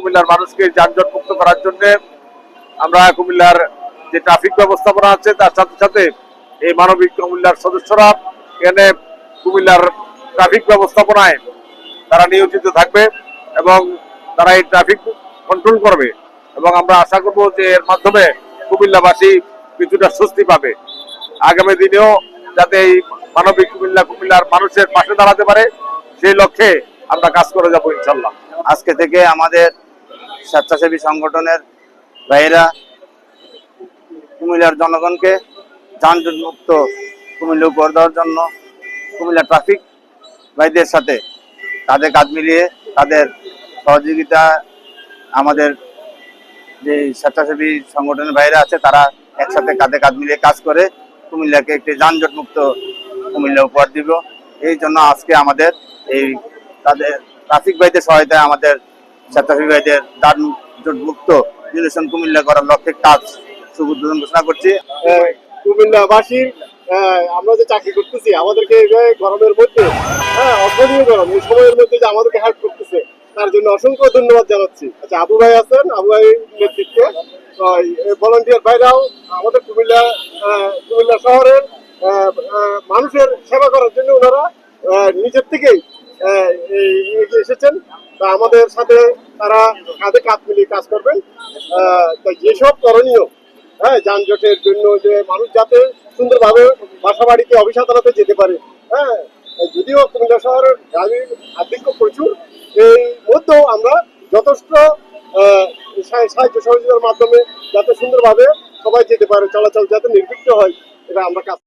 কুমিল্লার মানুষকে যানজট মুক্ত করার জন্য আমরা কুমিল্লার যে ট্রাফিক ব্যবস্থাপনা আছে, তার সাথে সাথে এই মানবিক কুমিল্লার সদস্যরা এখানে কুমিল্লার ট্রাফিক ব্যবস্থাপনায় তারা নিয়োজিত থাকবে এবং তারা এই ট্রাফিক কন্ট্রোল করবে। এবং আমরা আশা করব যে এর মাধ্যমে কুমিল্লাবাসী কিছুটা স্বস্তি পাবে। আগামী দিনেও যাতে এই মানবিক কুমিল্লা কুমিল্লার মানুষের পাশে দাঁড়াতে পারে, সেই লক্ষ্যে আমরা কাজ করে যাব ইনশাল্লাহ। আজকে থেকে আমাদের স্বেচ্ছাসেবী সংগঠনের ভাইয়েরা কুমিল্লার জনগণকে যানজট মুক্ত কুমিল্লা উপহার দেওয়ার জন্য কুমিল্লা ট্রাফিক ভাইদের সাথে তাদের কাজ মিলিয়ে তাদের সহযোগিতা, আমাদের যে স্বেচ্ছাসেবী সংগঠনের বাইরে আছে, তারা একসাথে কাঁধে কাঁধ মিলিয়ে কাজ করে কুমিল্লাকে একটি যানজট মুক্ত কুমিল্লা উপহার দিব। এই জন্য আজকে আমাদের এই তাদের ট্রাফিক ভাইদের সহায়তায় আমাদের স্বেচ্ছাসেবী ভাইদের যানজট মুক্ত নিরসন কুমিল্লা করার লক্ষ্যে কাজ শুভ উদ্বোধন ঘোষণা করছি। কুমিল্লাবাসীর আহ, আমরা যে চাকরি করতেছি আমাদেরকে গরমের মধ্যে হ্যাঁ অসহনীয় গরম এই সময়ের মধ্যে যে আমাদেরকে হেল্প করতেছে তার জন্য অসংখ্য ধন্যবাদ জানাচ্ছি। আচ্ছা আবু ভাই আছেন আবু ভাই নেতৃত্বে ভলান্টিয়ার ভাইরাও আমাদের কুমিল্লা কুমিল্লা শহরের মানুষের সেবা করার জন্য ওনারা নিজের থেকেই এগিয়ে এসেছেন। আমাদের সাথে তারা কাঁধে কাঁধ মিলিয়ে কাজ করবেন। তাই যেসব করণীয় হ্যাঁ যানজটের জন্য যে মানুষ যাতে সুন্দরভাবে বাসা বাড়িতে অফিস আদালতে যেতে পারে হ্যাঁ যদিও কুমিল্লা শহরের গাড়ির আধিক্য প্রচুর, এই মধ্যেও আমরা যথেষ্ট সাহায্য সহযোগিতার মাধ্যমে যাতে সুন্দরভাবে সবাই যেতে পারে, চলাচল যাতে নির্বিঘ্ন হয়, এটা আমরা কাজ